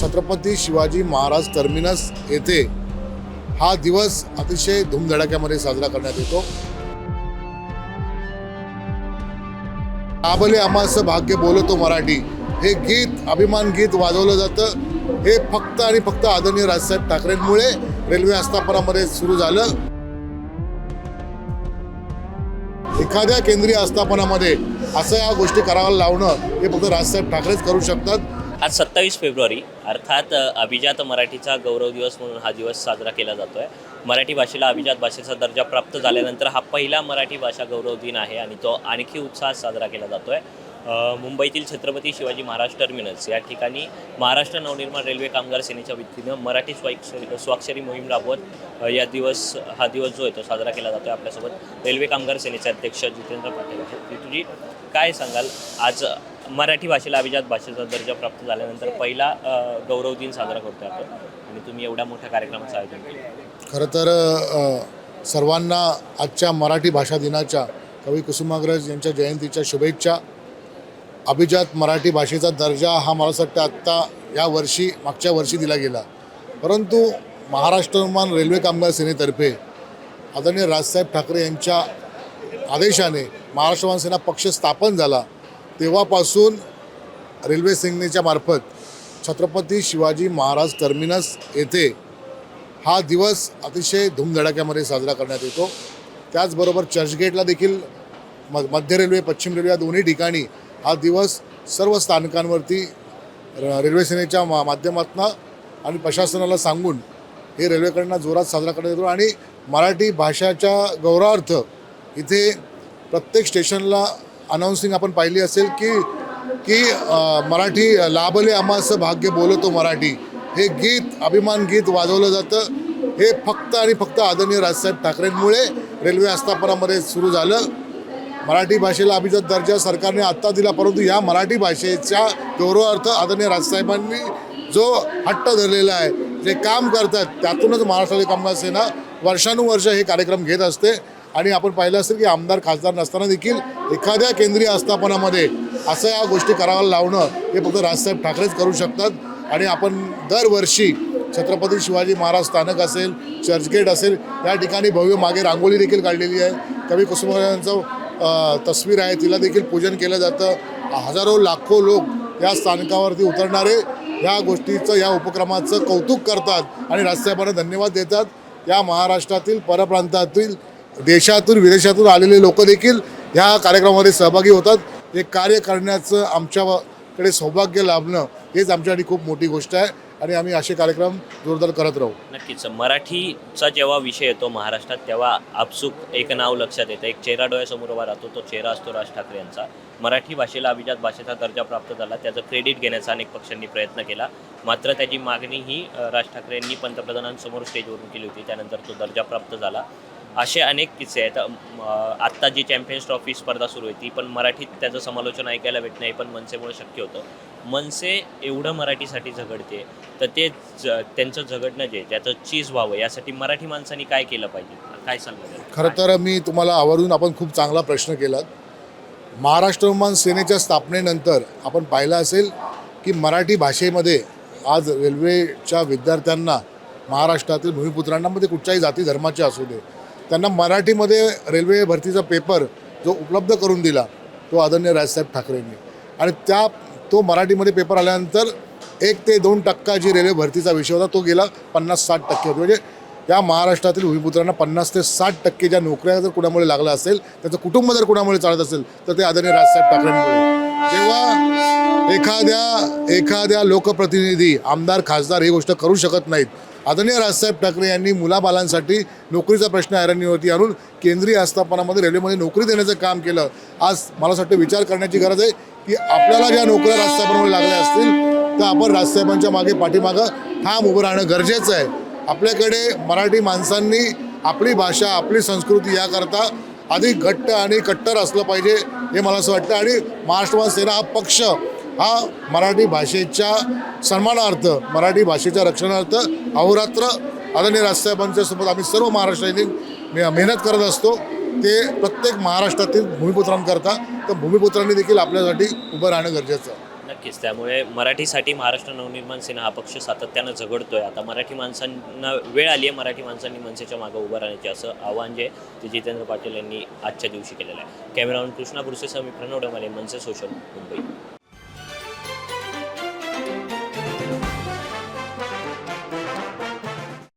Chhatrapati Shivaji Maharaj terminus येथे हा दिवस अतिशय धूमधडाक्यामध्ये साजरा करण्यात येतो. आबले आम्हाचं भाग्य बोलतो मराठी. हे गीत अभिमान गीत वाजवलं जातं. हे फक्त आणि फक्त आदरणीय राजसाहेब ठाकरेंमुळे रेल्वे आस्थापनामध्ये सुरू झालं. एखाद्या केंद्रीय आस्थापनामध्ये असं या गोष्टी करायला लावणं हे फक्त राजसाहेब ठाकरेच करू शकतात. आज सत्तावीस फेब्रुवारी अर्थात अभिजात मराठीचा गौरव दिवस म्हणून हा दिवस साजरा केला जातो आहे मराठी भाषेला अभिजात भाषेचा दर्जा प्राप्त झाल्यानंतर हा पहिला मराठी भाषा गौरव दिन आहे आणि तो आणखी उत्साहात साजरा केला जातो आहे मुंबईतील छत्रपती शिवाजी महाराज टर्मिनस या ठिकाणी महाराष्ट्र नवनिर्माण रेल्वे कामगार सेनेच्या वतीनं मराठी स्वाक्षरी स्वाक्षरी मोहीम राबवत या दिवस हा दिवस जो आहे तो साजरा केला जातो आहे आपल्यासोबत. रेल्वे कामगार सेनेचे अध्यक्ष जितेंद्र पाटील आहेत. काय सांगाल? आज मराठी भाषेला अभिजात भाषेचा दर्जा प्राप्त झाल्यानंतर पहिला गौरव दिन साजरा करतो आपण. आणि तुम्ही एवढ्या मोठ्या कार्यक्रमाचं आयोजन केलं. खरं तर सर्वांना आजच्या मराठी भाषा दिनाच्या कवी कुसुमाग्रज यांच्या जयंतीच्या शुभेच्छा. अभिजात मराठी भाषेचा दर्जा हा मला असं वाटतं आत्ता या वर्षी मागच्या वर्षी दिला गेला. परंतु महाराष्ट्रमान रेल्वे कामगार सेनेतर्फे आदरणीय राजसाहेब ठाकरे यांच्या आदेशाने महाराष्ट्रमान सेना पक्ष स्थापन झाला. तेव्हापासून रेल्वे सेनेच्या मार्फत छत्रपती शिवाजी महाराज टर्मिनस येथे हा दिवस अतिशय धूमधडाक्यामध्ये साजरा करण्यात येतो. त्याचबरोबर चर्चगेटला देखील म मध्य रेल्वे पश्चिम रेल्वे या दोन्ही ठिकाणी हा दिवस सर्व स्थानकांवरती र- रेल्वे सेनेच्या मा माध्यमातून आणि प्रशासनाला सांगून हे रेल्वेकडनं जोरात साजरा करण्यात येतो आणि मराठी भाषाच्या गौरवार्थ इथे प्रत्येक स्टेशनला अनाऊन्सिंग आपण पाहिली असेल की की मराठी लाभले आम्हाचं भाग्य बोलतो मराठी. हे गीत अभिमान गीत वाजवलं जातं. हे फक्त आणि फक्त आदरणीय राजसाहेब ठाकरेंमुळे रेल्वे आस्थापनामध्ये सुरू झालं. मराठी भाषेला अभिजात दर्जा सरकारने आत्ता दिला परंतु या मराठी भाषेच्या गौरवार्थ आदरणीय राजसाहेबांनी जो हट्ट धरलेला आहे जे काम करतात त्यातूनच महाराष्ट्रातील कामगार सेना वर्षानुवर्ष हे कार्यक्रम घेत असते. आणि आपण पाहिलं असेल की आमदार खासदार नसताना देखील एखाद्या केंद्रीय आस्थापनामध्ये असं या गोष्टी करायला लावणं हे फक्त राजसाहेब ठाकरेच करू शकतात. आणि आपण दरवर्षी छत्रपती शिवाजी महाराज स्थानक असेल चर्चगेट असेल या ठिकाणी भव्य मागे रांगोळी देखील काढलेली आहे. कवी कुसुमाग्रजांचं तस्वीर आहे तिला देखील पूजन केलं जातं. हजारो लाखो लोक या स्थानकावरती उतरणारे या गोष्टीचं या उपक्रमाचं कौतुक करतात आणि राजसाहेबांना धन्यवाद देतात. या महाराष्ट्रातील परप्रांतातील देशातून विदेशातून आलेले लोक देखील ह्या कार्यक्रमामध्ये सहभागी होतात. हे कार्य करण्याचं आमच्याकडे सौभाग्य लाभणं हेच आमच्यासाठी खूप मोठी गोष्ट आहे आणि आम्ही असे कार्यक्रम जोरदार करत राहू. नक्कीच. मराठीचा जेव्हा विषय येतो महाराष्ट्रात तेव्हा आपसूक एक नाव लक्षात येतं. एक चेहरा डोळ्यासमोर उभा राहतो तो चेहरा असतो राज ठाकरे यांचा. मराठी भाषेला अभिजात भाषेचा दर्जा प्राप्त झाला त्याचं क्रेडिट घेण्याचा अनेक पक्षांनी प्रयत्न केला. मात्र त्याची मागणी ही राज ठाकरे यांनी पंतप्रधानांसमोर स्टेजवरून केली होती. त्यानंतर तो दर्जा प्राप्त झाला. असे अनेक किस्से आहेत. आत्ता जी चॅम्पियन्स ट्रॉफी स्पर्धा सुरू आहे ती पण मराठीत त्याचं समालोचन ऐकायला भेटणं हे पण मनसेमुळे शक्य होतं. मनसे एवढं मराठीसाठी झगडते तर ते त्यांचं झगडणं जे त्याचं चीज व्हावं यासाठी मराठी माणसांनी काय केलं पाहिजे? काय सांगणार खरं तर मी तुम्हाला आवर्जून आपण खूप चांगला प्रश्न केलात. महाराष्ट्र विमान सेनेच्या स्थापनेनंतर आपण पाहिलं असेल की मराठी भाषेमध्ये आज रेल्वेच्या विद्यार्थ्यांना महाराष्ट्रातील भूमिपुत्रांना मध्ये कुठच्याही जाती धर्माचे असू दे त्यांना मराठीमध्ये रेल्वे भरतीचा पेपर जो उपलब्ध करून दिला तो आदरणीय राजसाहेब ठाकरेंनी. आणि त्या तो मराठीमध्ये पेपर आल्यानंतर एक ते दोन टक्का जी रेल्वे भरतीचा विषय होता तो गेला पन्नास साठ टक्के. होते म्हणजे या महाराष्ट्रातील भूमिपुत्रांना पन्नास ते साठ टक्के ज्या नोकऱ्या जर कुणामुळे लागला असेल त्याचं कुटुंब जर कुणामुळे चालत असेल तर ते आदरणीय राजसाहेब ठाकरेंमुळे. जेव्हा एखाद्या एखाद्या लोकप्रतिनिधी आमदार खासदार ही गोष्ट करू शकत नाहीत आदरणीय राजसाहेब ठाकरे यांनी मुलाबालांसाठी नोकरीचा प्रश्न ऐरणीवरती आणून केंद्रीय आस्थापनामध्ये रेल्वेमध्ये नोकरी देण्याचं काम केलं. आज मला असं वाटतं विचार करण्याची गरज आहे की आपल्याला ज्या नोकऱ्या राजसाहेबांमुळे लागल्या असतील तर आपण राजसाहेबांच्या मागे पाठीमागं ठाम उभं राहणं गरजेचं आहे. आपल्याकडे मराठी माणसांनी आपली भाषा आपली संस्कृती याकरता अधिक घट्ट आणि कट्टर असलं पाहिजे हे मला असं वाटतं. आणि महाराष्ट्र सेना हा पक्ष हा मराठी भाषेच्या सन्मानार्थ मराठी भाषेच्या रक्षणार्थ अहोरात्र आदरणीय राजसाहेबांच्या सोबत आम्ही सर्व महाराष्ट्रातील मे- मेहनत करत असतो. ते प्रत्येक महाराष्ट्रातील भूमिपुत्रांकरता तर भूमिपुत्रांनी देखील आपल्यासाठी उभं राहणं गरजेचं आहे. नक्कीच त्यामुळे मराठीसाठी महाराष्ट्र नवनिर्माण सेना हा पक्ष सातत्यानं झगडतोय. आता मराठी माणसांना वेळ आली आहे मराठी माणसांनी मनसेच्या मागं उभं राहण्याचे असं आव्हान जे आहे ते जितेंद्र पाटील यांनी आजच्या दिवशी केलेलं आहे. कॅमेरामॅन कृष्णा बुरसेसह मी प्रणव मनसे सोशल मुंबई.